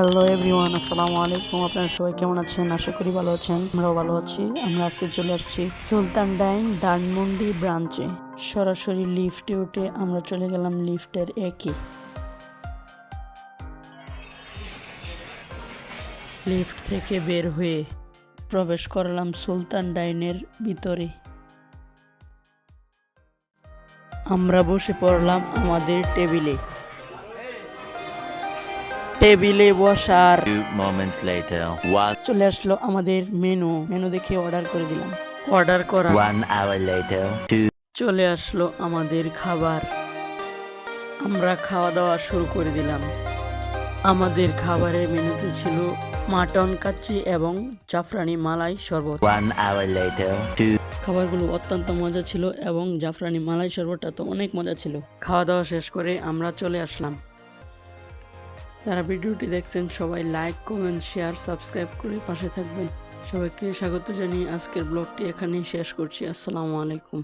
Hello everyone আসসালামু আলাইকুম আপনারা সবাই কেমন আছেন? আশা করি ভালো আছেন। আমরাও ভালো আছি। আমরা আজকে চলে আসছি সুলতান ডাইন ধানমন্ডি ব্রাঞ্চে। সরাসরি লিফটে উঠে আমরা চলে গেলাম লিফটের একই লিফট থেকে বের হয়ে প্রবেশ করলাম সুলতান ডাইনের ভিতরে। আমরা বসে পড়লাম আমাদের টেবিলে। টেবিলে বসার। Two moments later, one চলে আসলো আমাদের মেনু মেনু দেখে অর্ডার করে দিলাম। অর্ডার করা। One hour later, two চলে আসলো আমাদের খাবার। আমরা খাওয়া দাওয়া শুরু করে দিলাম। আমাদের খাবারের মেনুতে ছিল মাটন কাচ্চি এবং জাফরানি মালাই শরবত। One hour later, two খাবারগুলো অত্যন্ত মজা ছিল এবং জাফরানি মালাই শরবতটা তো অনেক মজা ছিল। খাওয়া দাওয়া শেষ করে আমরা চলে আসলাম। যারা ভিডিওটি দেখছেন, সবাই লাইক কমেন্ট শেয়ার সাবস্ক্রাইব করে পাশে থাকবেন। সবাইকে স্বাগত জানিয়ে আজকের ব্লগটি এখানেই শেষ করছি। আসসালামু আলাইকুম।